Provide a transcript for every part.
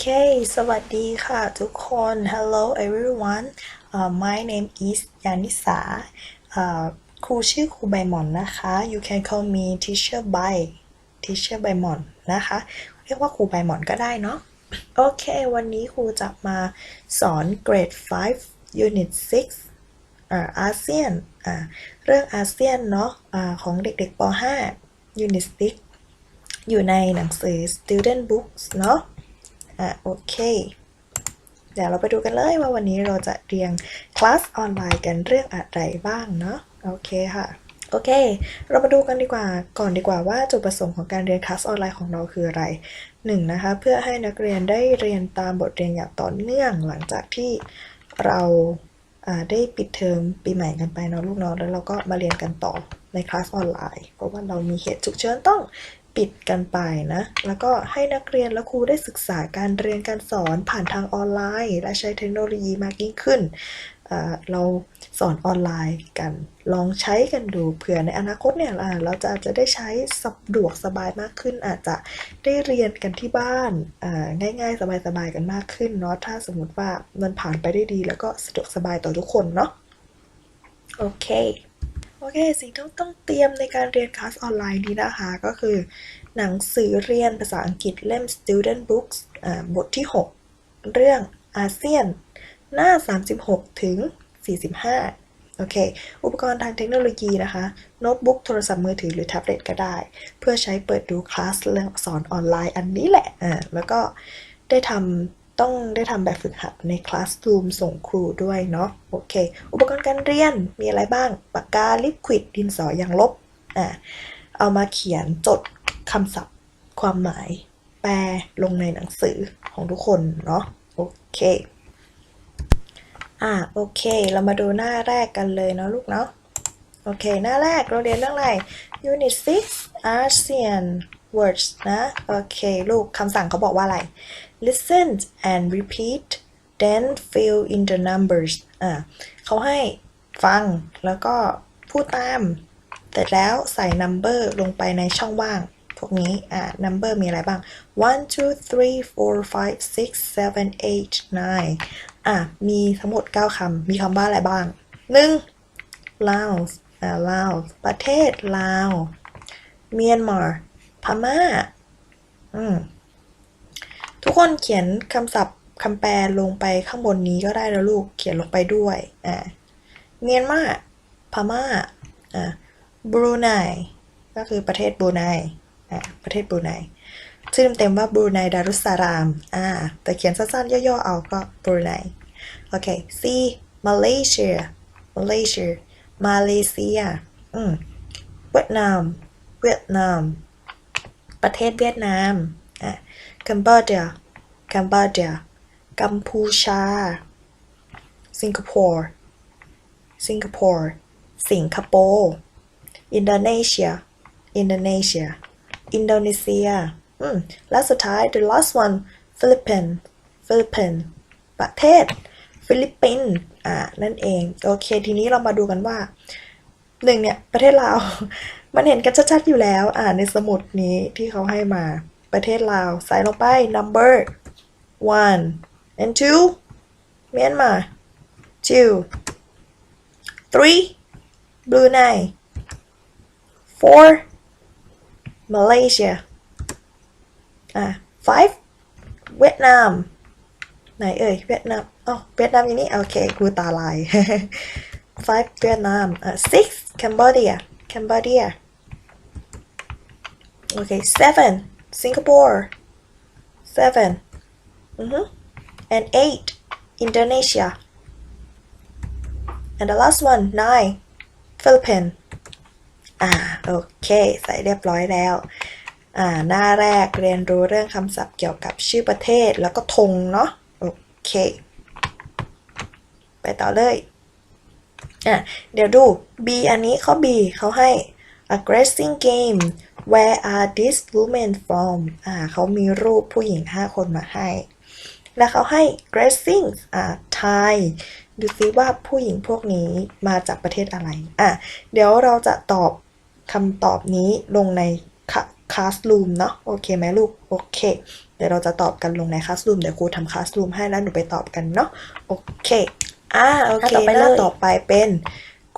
เค สวัสดีค่ะทุกคน Hello everyone uh, my name is ยานิสา uh, ครูชื่อครูใบหมอนนะคะ you can call me teacher by teacher ใบหมอนนะคะ เรียกว่าครูใบหมอนก็ได้เนาะ โอเค วันนี้ครูจะมาสอน grade 5 unit 6อ่าอาเซียนอ่าเรื่องอาเซียนเนาะอ่าของเด็กๆป .5 unit 6อยู่ในหนังสือ student books เนาะ อะโอเค เดี๋ยวเราไปดูกันเลยว่าวันนี้เราจะเรียนคลาสออนไลน์กันเรื่องอะไรบ้างเนาะโอเคค่ะโอเค เรามาดูกันดีกว่า ก่อนดีกว่าว่าจุดประสงค์ของการเรียนคลาสออนไลน์ของเราคืออะไรหนึ่งนะคะ เพื่อให้นักเรียนได้เรียนตามบทเรียนอย่างต่อเนื่องหลังจากที่เราอ่าได้ปิดเทอมปีใหม่กันไปเนาะลูกเนาะแล้วเราก็มาเรียนกันต่อในคลาสออนไลน์ เพราะว่าเรามีเหตุฉุกเฉินต้อง ปิดกันไปนะ แล้วก็ให้นักเรียนและครูได้ศึกษาการเรียนการสอนผ่านทางออนไลน์ และใช้เทคโนโลยีมากยิ่งขึ้น เราสอนออนไลน์กัน ลองใช้กันดูเผื่อในอนาคตเนี่ยเราจะอาจจะได้ใช้สะดวกสบายมากขึ้น อาจจะได้เรียนกันที่บ้านง่ายๆ สบายๆกันมากขึ้นเนาะถ้าสมมติว่ามันผ่านไปได้ดี แล้วก็สะดวกสบายต่อทุกคนเนาะโอเค โอเค สิ่งที่ต้องเตรียมในการเรียนคลาสออนไลน์นี้นะคะ ก็คือ หนังสือเรียนภาษาอังกฤษเล่ม Student Books บทที่ 6 เรื่องอาเซียน หน้า 36 ถึง 45 โอเค อุปกรณ์ทางเทคโนโลยีนะคะ โน้ตบุ๊กโทรศัพท์มือถือหรือแท็บเล็ตก็ได้ เพื่อใช้เปิดดูคลาสเรื่องสอนออนไลน์อันนี้แหละ อ่า แล้วก็ได้ทำ ต้องได้ทำแบบฝึกหัดใน Classroom ส่งครูด้วยเนาะโอเค อุปกรณ์การเรียนมีอะไรบ้าง ปากกาลิควิดดินสอยางลบอ่าเอามาเขียนจดคำศัพท์ ความหมาย แปลลงในหนังสือของทุกคนเนาะโอเคอ่าโอเค เรามาดูหน้าแรกกันเลยเนาะลูกเนาะโอเค หน้าแรกเราเรียนเรื่องอะไร Unit 6 ASEAN Words นะ โอเค ลูกคำสั่งเขาบอกว่าอะไร Listen and repeat then fill in the numbers อ่าเขาให้ฟังแล้วก็พูดตามเสร็จแล้วใส่ number ลงไปในช่องว่าง พวกนี้ อ่า number มีอะไรบ้าง one two three four five six seven eight nine อะ มีทั้งหมด 9 คำ มีคำว่าอะไรบ้าง 1. Laos อ่า Laos ประเทศลาว เมียนมา พม่า อืม ทุกคนเขียนคำศัพท์คำแปลลงไปข้างบนนี้ก็ได้แล้วลูกเขียนลงไปด้วยอ่าเมียนมาพม่าอ่าบรูไนก็คือประเทศบรูไนอ่าประเทศบรูไนชื่อเต็มว่าบรูไนดารุสสารามอ่าแต่เขียนสั้นๆ ย่อๆ เอาก็บรูไนโอเค C Malaysia Malaysia มาเลเซียอืมเวียดนาม เวียดนาม ประเทศเวียดนาม Cambodia Cambodia กัมพูชาสิงคโปร์สิงคโปร์สิงคโปร์อินโดนีเซียอินโดนีเซียอินโดนีเซียอืมและสุดท้าย the last one ฟิลิปปินส์ฟิลิปปินส์ประเทศ ฟิลิปปินส์อ่า นั่นเอง โอเค ทีนี้เรามาดูกันว่าหนึ่งเนี่ย ประเทศลาว มันเห็นกันชัดๆอยู่แล้ว อ่า ในสมุดนี้ที่เขาให้มา ประเทศลาว ใส่ลงไป number one and two Myanmar two three Brunei four Malaysia อ่ะ five เวียดนาม ไหนเอ่ย เวียดนามอ๋อเวียดนามอย่างนี้ โอเค กูตาลาย five เวียดนามอ่ะ six Cambodia Cambodia โอเค seven Singapore seven อือฮึ and eight Indonesia and the last one nine Philippines อ่า โอเค ใส่เรียบร้อยแล้ว อ่า หน้าแรกเรียนรู้เรื่องคำศัพท์เกี่ยวกับชื่อประเทศแล้วก็ธงเนาะ โอเค ไปต่อเลย อะ เดี๋ยวดู B อันนี้ข้อ B เขาให้ aggressing game where are these women from อ่าเขามีรูปผู้หญิง 5 คนมาให้ แล้วเขาให้ dressing อ่า Thai ดูซิว่าผู้หญิงพวกนี้มาจากประเทศอะไร อะ เดี๋ยวเราจะตอบคำตอบนี้ลงใน classroom เนาะ โอเคไหมลูก โอเค เดี๋ยวเราจะตอบกันลงในคลาสรูม เดี๋ยวครูทำคลาสรูมให้แล้วหนูไปตอบกันเนาะ โอเค อ่า โอเคอะต่อไปหน้าเลยต่อไปเป็น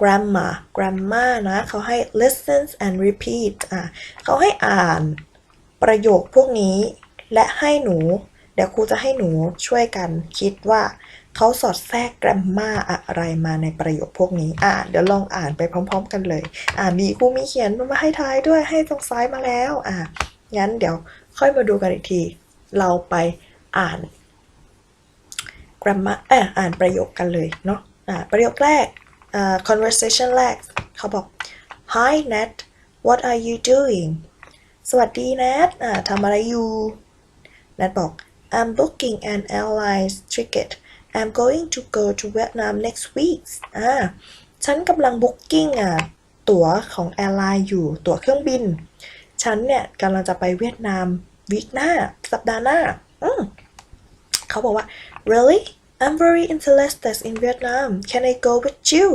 grammar grammar นะเขาให้ listen and repeat อะเขาให้อ่านประโยคพวกนี้ และให้หนู เดี๋ยวครูจะให้หนูช่วยกันคิดว่าเขาสอดแทรก grammar อะไรมาในประโยคพวกนี้ อะเดี๋ยวลองอ่านไปพร้อม ๆ กันเลย อ่ามีครูมีเขียนมาให้ท้ายด้วยให้ตรงซ้ายมาแล้ว อะงั้นเดี๋ยวค่อยมาดูกันอีกที เราไปอ่าน grammar เอ่ออ่านประโยคกันเลยเนาะ อ่าประโยคแรก conversation แรก เขาบอก Hi Nat what are you doing สวัสดี Nat อ่าทำอะไรอยู่ Nat บอก I'm booking an airline ticket I'm going to go to Vietnam next week อ่าฉันกำลัง booking อะตั๋วของแอร์ไลน์อยู่ตั๋วเครื่องบิน ฉันเนี่ยกำลังจะไปเวียดนามวีคหน้า สัปดาห์หน้า อืมเขาบอกว่า really I'm very interested in Vietnam can I go with you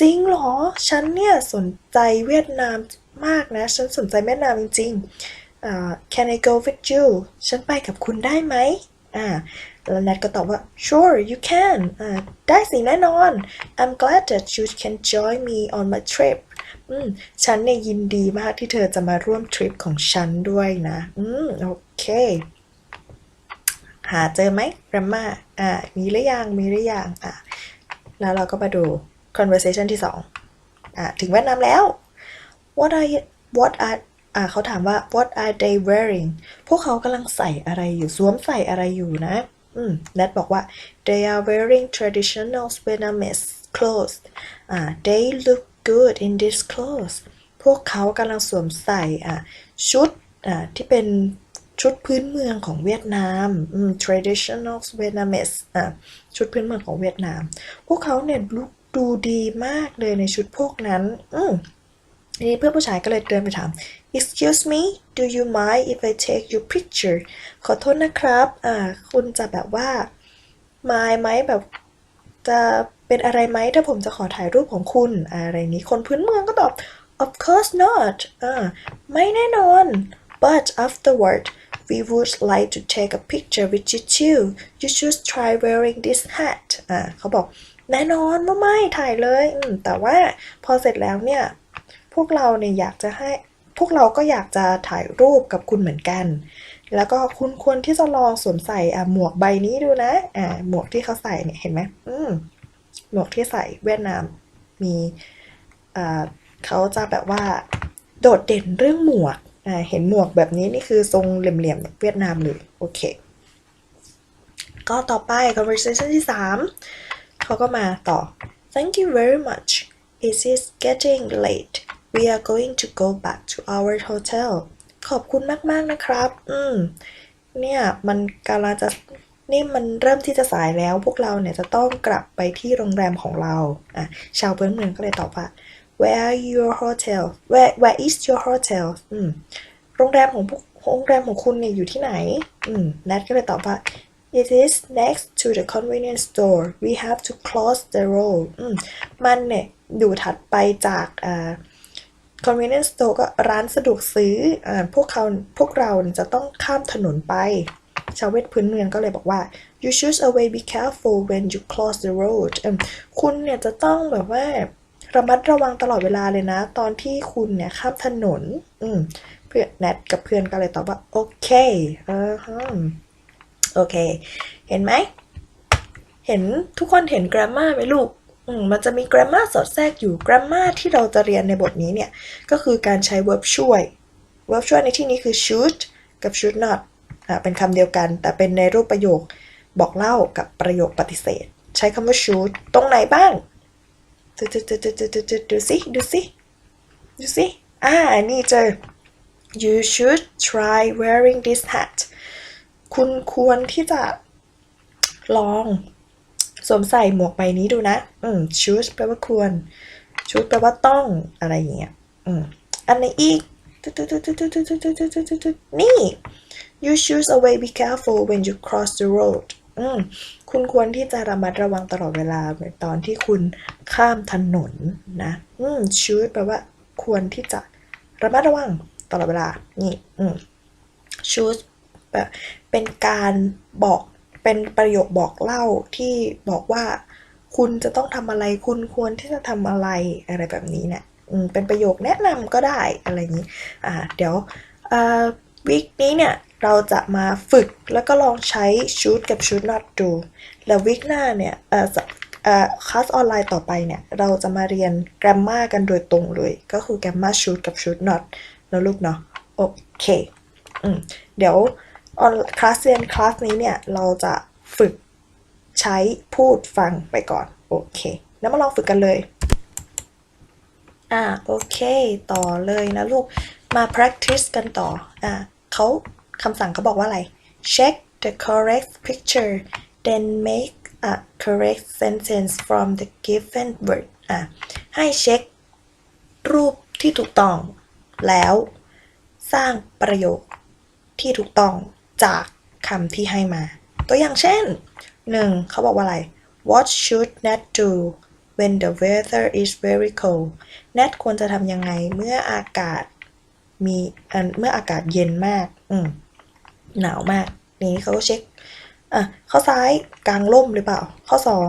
จริงเหรอ ฉันเนี่ยสนใจเวียดนามมากนะ ฉันสนใจเวียดนามจริงๆ can I go with you ฉันไปกับคุณได้ไหมอ่าแล้วแนทก็ตอบว่า sure you can อ่าได้สิแน่นอน I'm glad that you can join me on my trip อืมฉันเนี่ยยินดีมากที่เธอจะมาร่วมทริปของฉันด้วยนะ อืมโอเค หาเจอไหม grammar อ่ามีหรือยัง มีหรือยัง อ่าแล้วเราก็มาดู conversation ที่สองอ่าถึงเวียดนามแล้ว what are you, what are อ่าเขาถามว่า what are they wearing พวกเขากำลังใส่อะไรอยู่สวมใส่อะไรอยู่นะ อืมแนทบอกว่า they are wearing traditional Vietnamese clothes อ่า they look good in these clothes พวกเขากำลังสวมใส่อ่าชุดอ่าที่เป็น ชุดพื้นเมืองของเวียดนาม traditional Vietnamese อ่าชุดพื้นเมืองของเวียดนาม พวกเขาเนี่ยลุกดูดีมากเลยในชุดพวกนั้น อืมทีนี้เพื่อนผู้ชายก็เลยเดินไปถาม excuse me do you mind if I take your picture ขอโทษนะครับ อ่า คุณจะแบบว่า mind ไหมแบบ จะเป็นอะไรไหมถ้าผมจะขอถ่ายรูปของคุณ อะไรนี้ คนพื้นเมืองก็ตอบ of course not อ่า ไม่แน่นอน but afterward we would like to take a picture with you too you should try wearing this hat อ่าเขาบอกแน่นอนว่าไม่ถ่ายเลยอืมแต่ว่าพอเสร็จแล้วเนี่ย พวกเราเนี่ยอยากจะให้พวกเราก็อยากจะถ่ายรูปกับคุณเหมือนกัน แล้วก็คุณควรที่จะลองสวมใส่อะหมวกใบนี้ดูนะอ่าหมวกที่เขาใส่เนี่ยเห็นไหมอืมหมวกที่ใส่เวียดนามมีอ่าเขาจะแบบว่า โดดเด่นเรื่องหมวก เห็นหมวกแบบนี้นี่คือทรงเหลี่ยมๆเวียดนามเลยโอเค ก็ต่อไป conversation ที่ 3 เขาก็มาต่อ thank you very much it is getting late we are going to go back to our hotel ขอบคุณมากๆนะครับ อืม เนี่ยมันกำลังจะนี่มันเริ่มที่จะสายแล้วพวกเราเนี่ยจะต้องกลับไปที่โรงแรมของเรา อะ ชาวเพื้นเมืองก็เลยตอบว่า where are your hotel where where is your hotel อืมโรงแรมของพวกโรงแรมของคุณเนี่ยอยู่ที่ไหน อืมแนทก็เลยตอบว่า it is next to the convenience store we have to cross the road อืมมันเนี่ยอยู่ถัดไปจากอ่า convenience store ก็ร้านสะดวกซื้ออ่าพวกเขาพวกเราจะต้องข้ามถนนไป ชาวเวทพื้นเมืองก็เลยบอกว่า you should always be careful when you cross the road คุณเนี่ยจะต้องแบบว่า ระมัดระวังตลอดเวลาเลยนะ ตอนที่คุณเนี่ยข้ามถนน อืมเพื่อนแนทกับเพื่อนก็เลยตอบว่า โอเคเออฮะโอเค เห็นไหม เห็นทุกคนเห็น grammar ไหมลูกอืมมันจะมี grammar สอดแทรกอยู่ grammar ที่เราจะเรียนในบทนี้เนี่ย ก็คือการใช้ verb ช่วย verb ช่วยในที่นี้คือ should กับ should not อ่าเป็นคำเดียวกัน แต่เป็นในรูปประโยคบอกเล่ากับประโยคปฏิเสธ ใช้คำว่า should ตรงไหนบ้าง ดูดูดูดูดูดูดูสิดูสิดูสิอ่านี่เจอ you should try wearing this hat คุณควรที่จะลองสวมใส่หมวกใบนี้ดูนะ อืม should แปลว่าควร should แปลว่าต้องอะไรอย่างเงี้ย อืม อันไหนอีก นี่ you should always be careful when you cross the road อืมคุณควรที่จะระมัดระวังตลอดเวลาในตอนที่คุณข้ามถนนนะ อืม should แปลว่า ควรที่จะระมัดระวังตลอดเวลา นี่ อืม should แบบเป็นการบอกเป็นประโยคบอกเล่าที่บอกว่า คุณจะต้องทำอะไร คุณควรที่จะทำอะไรอะไรแบบนี้เนี่ยอืมเป็นประโยคแนะนำก็ได้อะไรอย่างนี้ อ่า เดี๋ยวอ่าวิกนี้เนี่ย เราจะมาฝึกแล้วก็ลองใช้ should กับ should not ดู แล้ววิกหน้าเนี่ยเอ่อเอ่อคลาสออนไลน์ต่อไปเนี่ย เราจะมาเรียน grammar กันโดยตรงเลย ก็คือ grammar should กับ should not แล้วลูกเนาะโอเคอืมเดี๋ยวออนคลาสเรียนคลาสนี้เนี่ย เราจะฝึกใช้พูดฟังไปก่อน โอเค แล้วมาลองฝึกกันเลย อ่าโอเค ต่อเลยนะลูก มา practice กันต่ออ่าเขา คำสั่งเขาบอกว่าอะไร check the correct picture then make a correct sentence from the given word อ่าให้เช็ครูปที่ถูกต้อง แล้วสร้างประโยคที่ถูกต้องจากคำที่ให้มา ตัวอย่างเช่น 1. เขาบอกว่าอะไร What should Nat do when the weather is very cold Nat ควรจะทำยังไงเมื่ออากาศมีเมื่ออากาศเย็นมาก อืม หนาวมาก นี่เขาก็เช็คอะข้อซ้ายกลางร่มหรือเปล่า ข้อสอง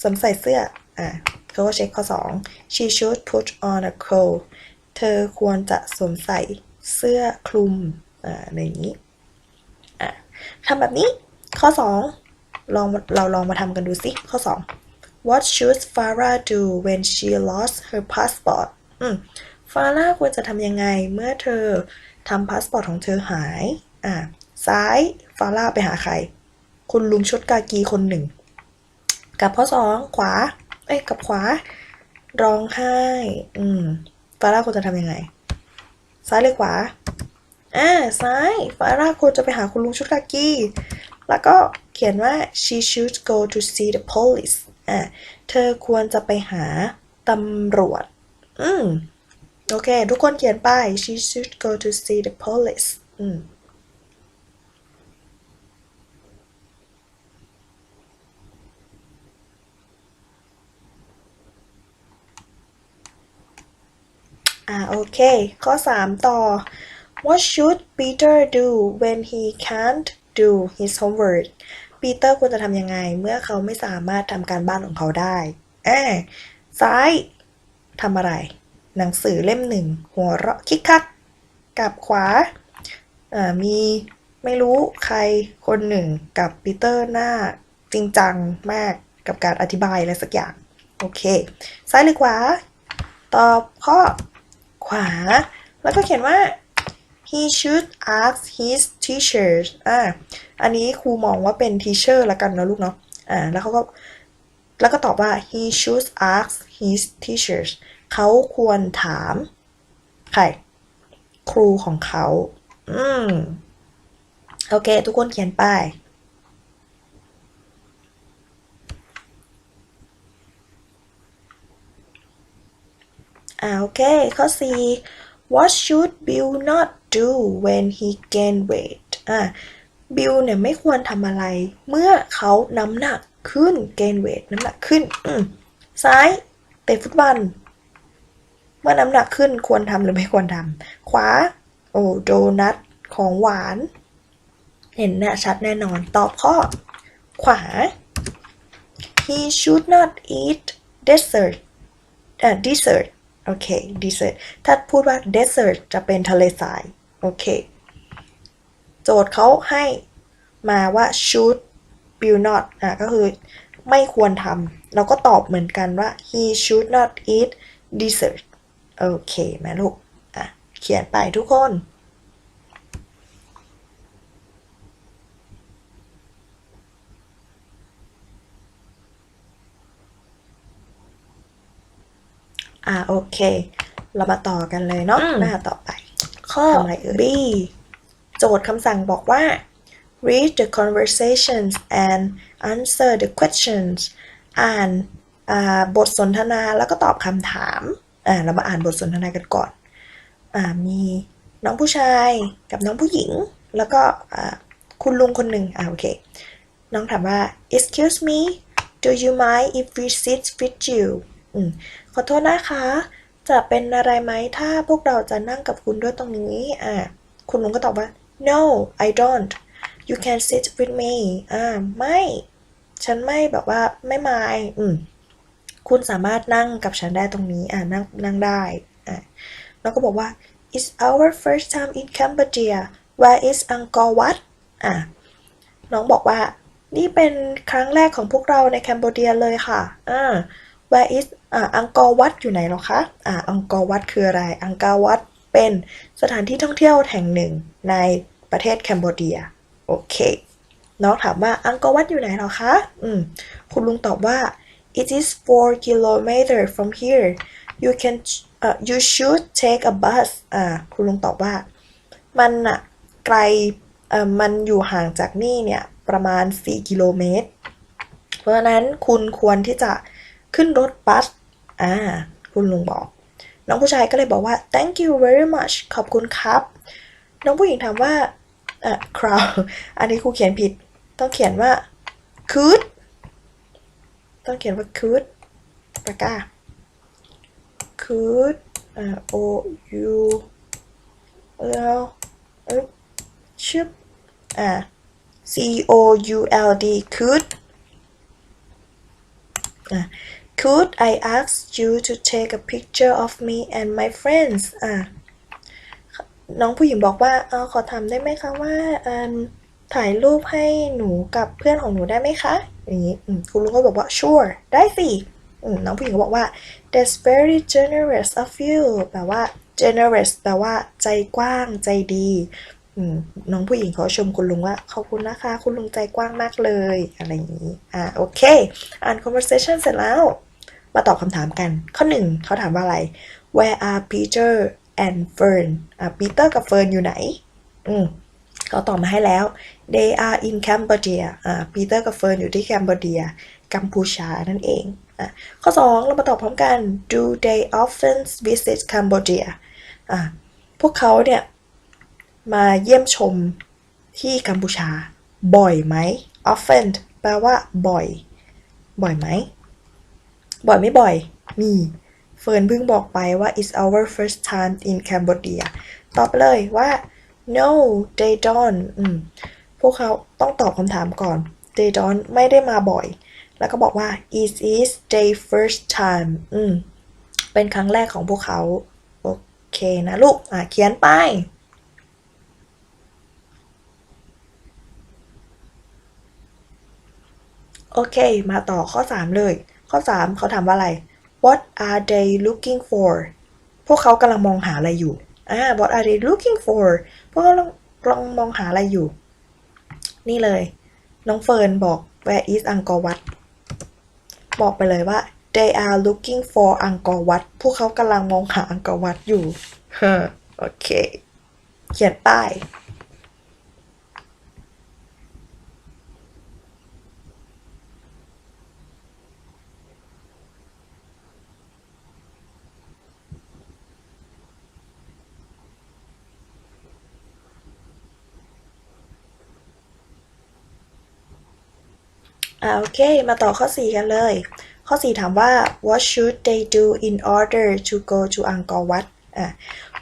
สวมใส่เสื้ออะเขาก็เช็คข้อสอง she should put on a coat เธอควรจะสวมใส่เสื้อคลุมอ่าในนี้อะทำแบบนี้ข้อสองลองเราลองมาทำกันดูสิข้อสอง What should Farah do when she lost her passport อืมฟาร่าควรจะทำยังไงเมื่อเธอทำพาสปอร์ตของเธอหาย อ่าซ้ายฟาร่าไปหาใคร คุณลุงชุดกากีคนหนึ่ง กับข้อสองขวา เอ้ยกับขวา ร้องไห้ อืมฟาร่าควรจะทำยังไง ซ้ายหรือขวาอ่าซ้ายฟาร่าควรจะไปหาคุณลุงชุดกากีแล้วก็เขียนว่า she should go to see the police อ่าเธอควรจะไปหาตำรวจ อืม โอเค ทุกคนเขียนไป she should go to see the police อืม อ่าโอเค ข้อ 3 ต่อ What should Peter do when he can't do his homework Peter ควรจะทำยังไง เมื่อเขาไม่สามารถทำการบ้านของเขาได้แอ่าซ้ายทำอะไร หนังสือเล่มหนึ่ง หัวเราะคิกคัก กับขวาอ่ามีไม่รู้ใครคนหนึ่งกับปีเตอร์หน้าจริงจังมากกับการอธิบายอะไรสักอย่าง โอเค ซ้ายหรือขวา ตอบข้อ ขวา แล้วก็เขียนว่า he should ask his teachers อ่าอันนี้ครูมองว่าเป็น teacher ละกันนะลูกเนาะอ่าแล้วเขาก็แล้วก็ตอบว่า he should ask his teachers เขาควรถาม ใคร ครูของเขา อืม โอเค ทุกคนเขียนไป อ่าโอเค ข้อ 4 what should Bill not do when he gain weight อ่าบิลเนี่ยไม่ควรทำอะไร เมื่อเขาน้ำหนักขึ้น gain weight น้ำหนักขึ้นซ้ายเตะฟุตบอลเมื่อน้ำหนักขึ้นควรทำหรือไม่ควรทำขวา โอ้โดนัทของหวาน เห็นนะชัดแน่นอนตอบข้อ ขวา he should not eat dessert อ่า dessert โอเค dessert ถ้าพูดว่า dessert จะเป็นทะเลทราย โอเค โจทย์เขาให้มาว่า should will not อะก็คือไม่ควรทำเราก็ตอบเหมือนกันว่า he should not eat dessert โอเคไหมลูก อะ เขียนไปทุกคน อ่าโอเค เรามาต่อกันเลยเนาะอืมหน้าต่อไป ข้อทำอะไรเอ่ย B โจทย์คำสั่งบอกว่า read the conversations and answer the questions อ่านอ่าบทสนทนาแล้วก็ตอบคำถามอ่าเรามาอ่านบทสนทนากันก่อนอ่ามีน้องผู้ชายกับน้องผู้หญิง แล้วก็อ่าคุณลุงคนหนึ่งอ่าโอเค น้องถามว่า excuse me do you mind if we sit with you อืม ขอโทษนะคะ จะเป็นอะไรไหมถ้าพวกเราจะนั่งกับคุณด้วยตรงนี้อ่าคุณลุงก็ตอบว่า no I don't you can sit with me อ่าไม่ ฉันไม่แบบว่าไม่มาอืมคุณสามารถนั่งกับฉันได้ตรงนี้อ่านั่งนั่งได้อ่าแล้วก็บอกว่า it's our first time in Cambodia where is Angkor Wat อ่าน้องบอกว่า นี่เป็นครั้งแรกของพวกเราในแคนเบเดียเลยค่ะอ่า where is อังกอร์วัดอยู่ไหนหรอคะอังกอร์วัดคืออะไร อังกอร์วัดเป็นสถานที่ท่องเที่ยวแห่งหนึ่งในประเทศแคนเบเดีย โอเค น้องถามว่าอังกอร์วัดอยู่ไหนหรอคะ อืม คุณลุงตอบว่า it is four kilometer from here you can เอ่อ you should take a bus อ่า คุณลุงตอบว่า มันอะไกลเอ่อมันอยู่ห่างจากนี่เนี่ย ประมาณ 4 กิโลเมตร เพราะนั้นคุณควรที่จะ ขึ้นรถบัส อ่า คุณลุงบอก น้องผู้ชายก็เลยบอกว่า thank you very much ขอบคุณครับ น้องผู้หญิงถามว่าเอ่อ crowd อันนี้ครูเขียนผิด ต้องเขียนว่า could ต้องเขียนว่า could ปากกา could อ่า o u แล้วเอ้ยชึบอ่า c o u l d could อะ could I ask you to take a picture of me and my friends อะน้องผู้หญิงบอกว่าเออขอถามได้ไหมคะว่าถ่ายรูปให้หนูกับเพื่อนของหนูได้ไหมคะ อย่างนี้คุณลุงก็บอกว่า sure ได้สิน้องผู้หญิงก็บอกว่า that's very generous of you แปลว่า generous แปลว่าใจกว้างใจดีน้องผู้หญิงเขาชมคุณลุงว่าขอบคุณนะคะ คุณลุงใจกว้างมากเลย อะไรอย่างนี้ อ่าโอเค อ่าน conversation เสร็จแล้ว มาตอบคำถามกัน ข้อหนึ่งเขาถามว่าอะไร where are Peter and Fern อะ Peter กับ Fern อยู่ไหน อืมเขาตอบมาให้แล้ว they are in Cambodia อ่า Peter กับ Fern อยู่ที่แคนเบเดียกัมพูชานั่นเองอะข้อ 2 เรามาตอบพร้อมกัน do they often visit Cambodia อะพวกเขาเนี่ยมาเยี่ยมชมที่กัมพูชา บ่อยไหม often แปลว่าบ่อย บ่อยไหม บ่อยไม่บ่อย มี เฟิร์นเพิ่งบอกไปว่า it's our first time in Cambodia ตอบไปเลยว่า no they don't พวกเขาต้องตอบคำถามก่อน they don't ไม่ได้มาบ่อย แล้วก็บอกว่า it is their first time อืม เป็นครั้งแรกของพวกเขา โอเคนะลูก อะ เขียนไปโอเค มาต่อข้อ 3 เลย ข้อ 3 เขาถามว่าอะไร What are they looking for พวกเขากำลังมองหาอะไรอยู่อ่า What are they looking for พวกเขากำลังกำลังมองหาอะไรอยู่ นี่เลย น้องเฟิร์นบอก Where is Angkor Wat บอกไปเลยว่า they are looking for Angkor Wat พวกเขากำลังมองหา Angkor Wat อยู่โอเค เขียนป้าย อ่าโอเค มาต่อข้อ 4 กันเลย ข้อ 4 ถามว่า what should they do in order to go to Angkor Wat อะ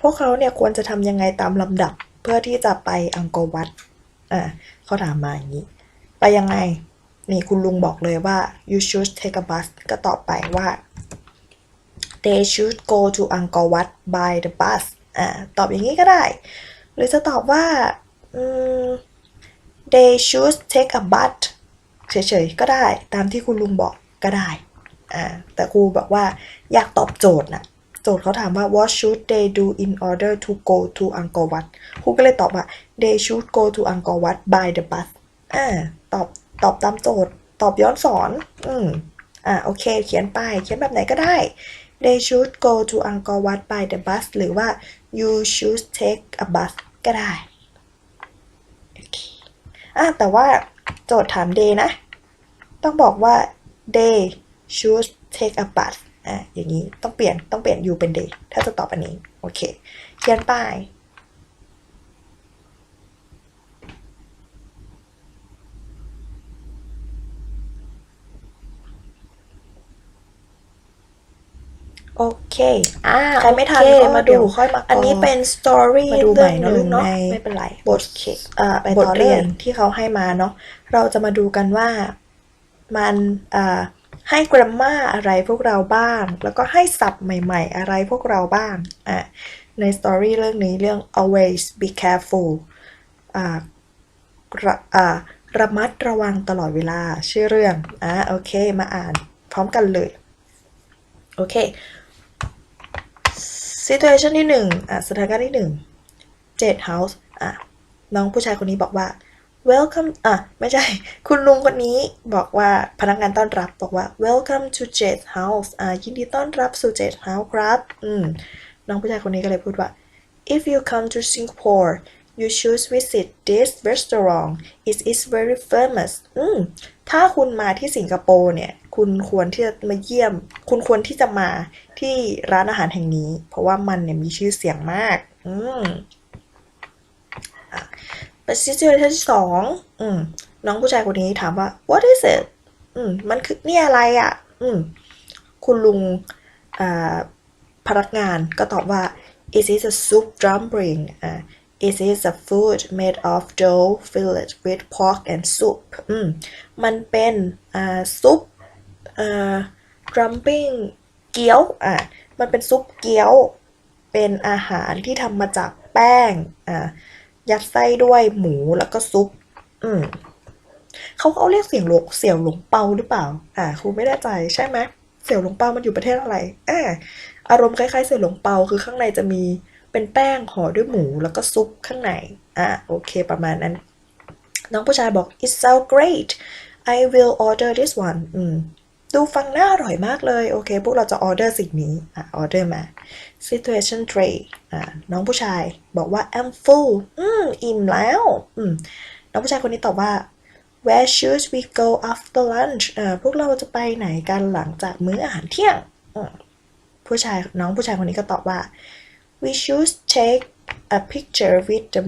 พวกเขาเนี่ยควรจะทำยังไงตามลำดับเพื่อที่จะไปอังกอร์วัดอะเขาถามมาอย่างนี้ ไปยังไง นี่คุณลุงบอกเลยว่า you should take a bus ก็ตอบไปว่า they should go to Angkor Wat by the bus อะตอบอย่างนี้ก็ได้ หรือจะตอบว่า they should take a bus เฉยๆก็ได้ตามที่คุณลุงบอกก็ได้อ่าแต่ครูบอกว่าอยากตอบโจทย์นะโจทย์เขาถามว่า what should they do in order to go to Angkor Wat ครูก็เลยตอบว่า they should go to Angkor Wat by the bus อ่าตอบตอบตามโจทย์ ตอบย้อนสอน อืมอ่าโอเค เขียนไป เขียนแบบไหนก็ได้ they should go to Angkor Wat by the bus หรือว่า you should take a bus ก็ได้โอเคอะแต่ว่า โจทย์ถาม day นะ ต้องบอกว่า day should take a bath อะอย่างนี้ต้องเปลี่ยนต้องเปลี่ยน you เป็น day ถ้าจะตอบอันนี้ โอเคเขียนไปาย โอเค อ่าใครไม่ทันโอเคก็มาเดี๋ดูยวค่อยมา อันนี้เป็นสตอรี่มาดูใหม่เรื่องหนึ่งเนอะเนาะในไม่เป็นไรบทเอ่อไปบต่ทอเลยเรียนที่เขาให้มาเนาะ เราจะมาดูกันว่ามันอ่าให้ grammar อะไรพวกเราบ้าง แล้วก็ให้ศัพท์ใหม่ ๆ อะไรพวกเราบ้าง อะ ในสตอรี่เรื่องนี้เรื่อง always be careful อ่าระอ่าระมัดระวังตลอดเวลาชื่อเรื่อง อะโอเค มาอ่านพร้อมกันเลยโอเค situation ที่หนึ่งอะสถานการณ์ที่หนึ่ง Jade House อะน้องผู้ชายคนนี้บอกว่า welcome อะไม่ใช่ คุณลุงคนนี้บอกว่าพนักงานต้อนรับบอกว่า welcome to Jade House อะยินดีต้อนรับสู่ Jade House ครับอืมน้องผู้ชายคนนี้ก็เลยพูดว่า if you come to Singapore you should visit this restaurant it is very famous อืมถ้าคุณมาที่สิงคโปร์เนี่ย คุณควรที่จะมาเยี่ยม คุณควรที่จะมาที่ร้านอาหารแห่งนี้ เพราะว่ามันเนี่ยมีชื่อเสียงมาก อืมเป็นซิจูเอชันที่สองอืม น้องผู้ชายคนนี้ถามว่า what is it อืม มันคือเนี่ยอะไรอะ อืม คุณลุงอ่าพนักงานก็ตอบว่า it is a soup dumpling อ่า it is a food made of dough filled with pork and soup อืม มันเป็นอ่าซุป อ่า dumpling เกี๊ยวอ่ามันเป็นซุปเกี๊ยว เป็นอาหารที่ทำมาจากแป้งอ่ายัดไส้ด้วยหมูแล้วก็ซุป อืมเขาเขาเรียกเสี่ยงหลงเสี่ยวหลงเปาหรือเปล่า อ่าครูไม่แน่ใจใช่ไหมเสี่ยวหลงเปามันอยู่ประเทศอะไรอ่าอารมณ์คล้ายๆเสี่ยวหลงเปาคือข้างในจะมีเป็นแป้งห่อด้วยหมูแล้วก็ซุปข้างใน อ่าโอเคประมาณนั้น น้องผู้ชายบอก it's so great I will order this one อืม ดูฟังน่าอร่อยมากเลย โอเค พวกเราจะออเดอร์สิ่งนี้ อะออเดอร์มา situation 3อ่าน้องผู้ชายบอกว่า I'm full อืม อิ่มแล้ว อืม น้องผู้ชายคนนี้ตอบว่า where should we go after lunch อ่าพวกเราจะไปไหนกันหลังจากมื้ออาหารเที่ยง ผู้ชายน้องผู้ชายคนนี้ก็ตอบว่า we should take a picture with the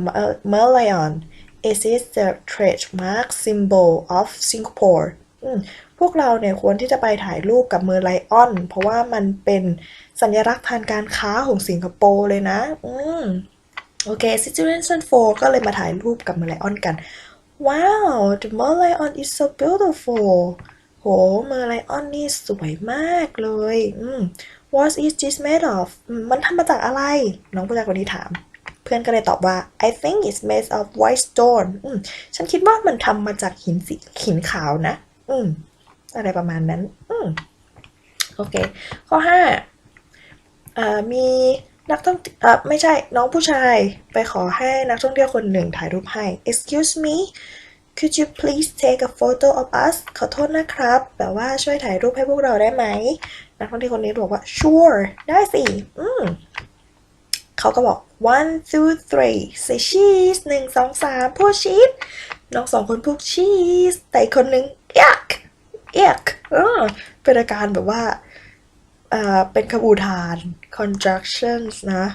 Merlion it is the trademark symbol of Singapore พวกเราเนี่ยควรที่จะไปถ่ายรูปกับเมอร์ไลออน เพราะว่ามันเป็นสัญลักษณ์ทางการค้าของสิงคโปร์เลยนะ อืมโอเค situation 4 ก็เลยมาถ่ายรูปกับเมอร์ไลออนกัน ว้าว the merlion is so beautiful โห เมอร์ไลออนนี่สวยมากเลย อืม what is this made of มมันทำมาจากอะไร น้องผู้ชายคนนี้ถาม เพื่อนก็เลยตอบว่า I think it's made of white stone อืม ฉันคิดว่ามันทำมาจากหินสีหินขาวนะ อืม อะไรประมาณนั้น อืมโอเค ข้อห้ามีนักท่องอไม่ใช่น้องผู้ชายไปขอให้นักท่องเที่ยวคนหนึ่งถ่ายรูปให้ excuse me could you please take a photo of us ขอโทษนะครับ แบบว่าช่วยถ่ายรูปให้พวกเราได้ไหม นักท่องเที่ยวคนนี้บอกว่า sure ได้สิ อืมเขาก็บอก one two three say cheese หนึ่งสองสามพูดชีสน้องสองคนพูดชีสแต่คนหนึ่ง yuck เออเป็นอาการแบบว่าเอ่อเป็นคำอุทาน conjunctions นะ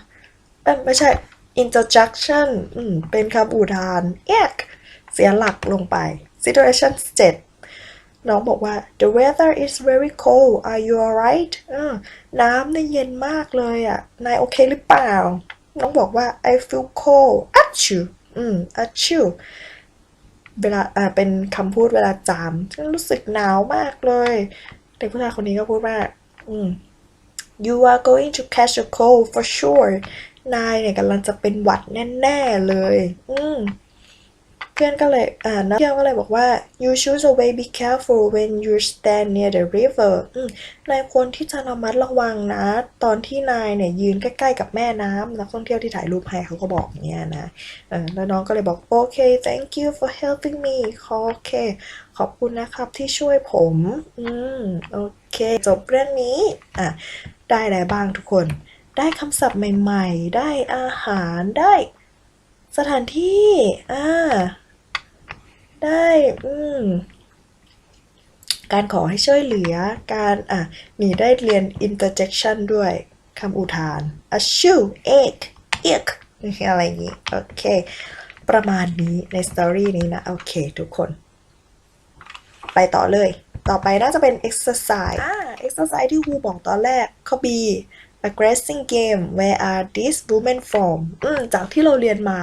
เอ้ยไม่ใช่ interjection อืมเป็นคำอุทาน yuck เสียหลักลงไป situation 7 น้องบอกว่า the weather is very cold are you alright น้ำเนี่ยเย็นมากเลยอะ นายโอเคหรือเปล่า น้องบอกว่า I feel cold อัชชูอืมอัชชู เวลาอ่าเป็นคำพูดเวลาจามฉันรู้สึกหนาวมากเลย เด็กผู้ชายคนนี้ก็พูดว่าอืม you are going to catch a cold for sure นายเนี่ยกำลังจะเป็นหวัดแน่ ๆ เลย อืม พื่อนก็เลยอ่านักเที่ยวก็เลยบอกว่า you should always be careful when you stand near the river นายควรที่จะระมัดระวังนะ ตอนที่นายเนี่ยยืนใกล้ๆกับแม่น้ำนักท่องเที่ยวที่ถ่ายรูปให้เขาก็บอกเงี้ยนะเออแล้วน้องก็เลยบอกโอเค thank you for helping me โอเค ขอบคุณนะครับที่ช่วยผม อืม โอเค จบเรื่องนี้ อะ ได้อะไรบ้างทุกคน ได้คำศัพท์ใหม่ ๆ ได้อาหารได้สถานที่ อ่า ได้อืมการขอให้ช่วยเหลือการอะมีได้เรียน interjection ด้วยคำอุทาน a shoe egg egg อะไรอย่างนี้ โอเค ประมาณนี้ในสตอรี่นี้นะ โอเค ทุกคน ไปต่อเลย ต่อไปน่าจะเป็น exercise อ่า exercise ที่ครูบอกตอนแรกข้อ B a guessing game where are these women from อืมจากที่เราเรียนมา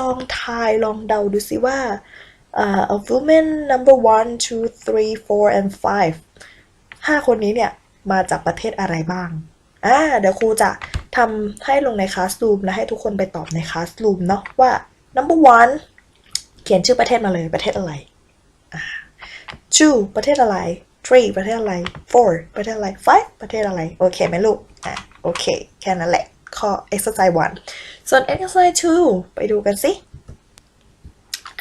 ลองทายลองเดาดูสิว่า อ่า a woman number one two three four and five ห้าคนนี้เนี่ย มาจากประเทศอะไรบ้าง อ่า เดี๋ยวครูจะทำให้ลงในคลาส o ูมและให้ทุกคนไปตอบในคลาส o ูมเนาะว่า number one เขียนชื่อประเทศมาเลยประเทศอะไร two ประเทศอะไร three ประเทศอะไร four ประเทศอะไร five ประเทศอะไร โอเคไหมลูก อะ โอเค แค่นั้นแหละ ข้อ exercise one ส่วน exercise two ไปดูกันสิ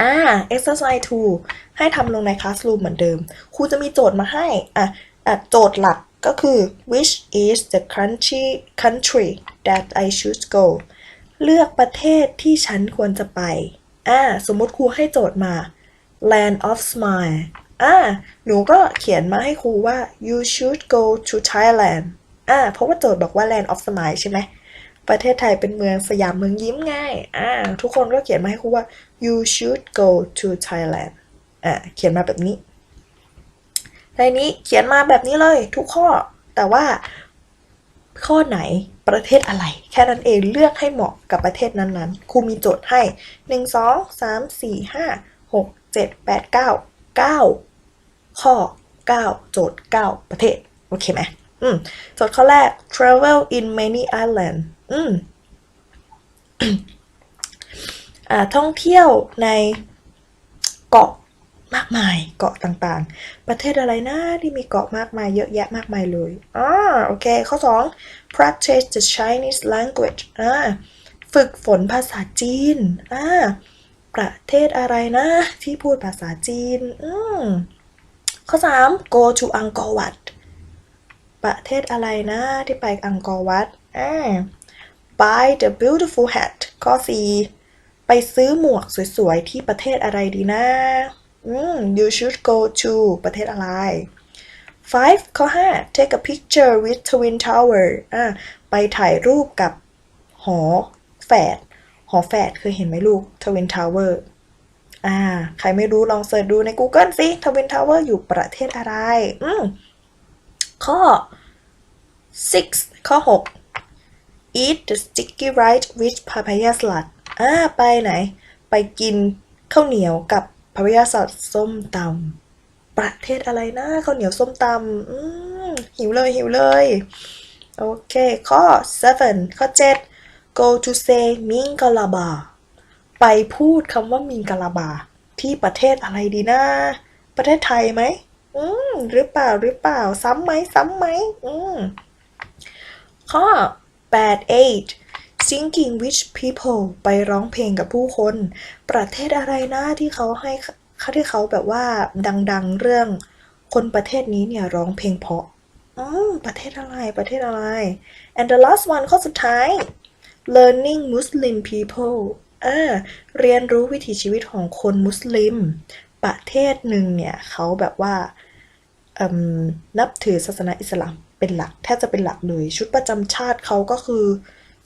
อ่า exercise 2 ให้ทำลงใน classroom เหมือนเดิม ครูจะมีโจทย์มาให้ อะอะโจทย์หลักก็คือ which is the country country that I should go เลือกประเทศที่ฉันควรจะไป อ่า สมมติครูให้โจทย์มา land of smile อ่า หนูก็เขียนมาให้ครูว่า you should go to Thailand อ่า เพราะว่าโจทย์บอกว่า land of smile ใช่ไหม ประเทศไทยเป็นเมืองสยามเมืองยิ้มง่ายอ่าทุกคนก็เขียนมาให้ครูว่า you should go to Thailand อ่าเขียนมาแบบนี้ ในนี้เขียนมาแบบนี้เลยทุกข้อ แต่ว่าข้อไหนประเทศอะไร แค่นั้นเองเลือกให้เหมาะกับประเทศนั้นๆครูมีโจทย์ให้ 1 2 3 4 5 6 7 8 9 9 ข้อ 9 โจทย์ 9 ประเทศ โอเคไหมอืมโจทย์ข้อแรก travel in many island อืมอ่าท่องเที่ยวในเกาะมากมายเกาะต่างๆ ประเทศอะไรนะที่มีเกาะมากมายเยอะแยะมากมายเลยอ่าโอเค ข้อ 2 practice the Chinese language อ่าฝึกฝนภาษาจีนอ่าประเทศอะไรนะที่พูดภาษาจีน อืมข้อ 3 go to Angkor Wat ประเทศอะไรนะที่ไปอังกอร์วัดอ่า buy the beautiful hat ข้อ4ไปซื้อหมวกสวยๆ ที่ประเทศอะไรดีนะอืม you should go to ประเทศอะไร5ข้อ 5 take a picture with twin tower อ่าไปถ่ายรูปกับหอแฝด หอแฝดเคยเห็นไหมลูก twin tower อ่า ใครไม่รู้ลองเสิร์ชดูใน Google สิ twin tower อยู่ประเทศอะไร อืมข้อ6ข้อ 6 eat the sticky rice with papaya salad อ่าไปไหน ไปกินข้าวเหนียวกับ papaya salad ส้มตำประเทศอะไรนะข้าวเหนียวส้มตำหิวเลยหิวเลย โอเค ข้อ 7 ข้อ 7 go to say มิงกะลาบา ไปพูดคำว่ามิงกะลาบา ที่ประเทศอะไรดีนะ ประเทศไทยไหมอืมหรือเปล่าหรือเปล่า ซ้ำไหมซ้ำไหมอืมข้อ 8 8 singing with people ไปร้องเพลงกับผู้คน ประเทศอะไรนะที่เขาให้ที่เขาแบบว่าดัง ๆ เรื่อง คนประเทศนี้เนี่ยร้องเพลงเพราะอืมประเทศอะไรประเทศอะไร and the last one ข้อสุดท้าย learning Muslim people อ่าเรียนรู้วิถีชีวิตของคนมุสลิม ประเทศหนึ่งเนี่ยเขาแบบว่า นับถือศาสนาอิสลามเป็นหลักแทบจะเป็นหลักเลย ชุดประจำชาติเขาก็คือ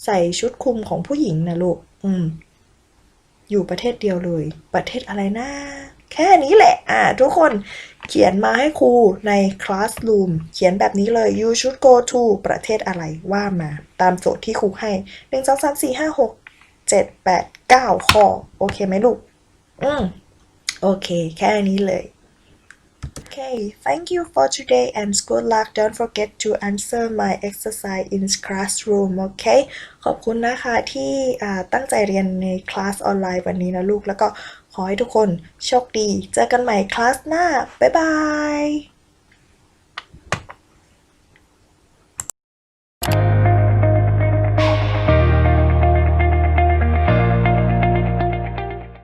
ใส่ชุดคลุมของผู้หญิงนะลูกอืม อยู่ประเทศเดียวเลย ประเทศอะไรนะแค่นี้แหละ อ่า ทุกคนเขียนมาให้ครูใน classroom เขียนแบบนี้เลย you should go to ประเทศอะไรว่ามา ตามโจทย์ที่ครูให้หนึ่งสองสามสี่ห้าหกเจ็ดแปดเก้าข้อ โอเคไหมลูก อืม โอเค แค่นี้เลย Okay, thank you for today and good luck. Don't forget to answer my exercise in classroom. Okay ขอบคุณนะคะที่ตั้งใจเรียนในคลาสออนไลน์วันนี้นะลูก แล้วก็ขอให้ทุกคนโชคดี เจอกันใหม่คลาสหน้า บ๊ายบาย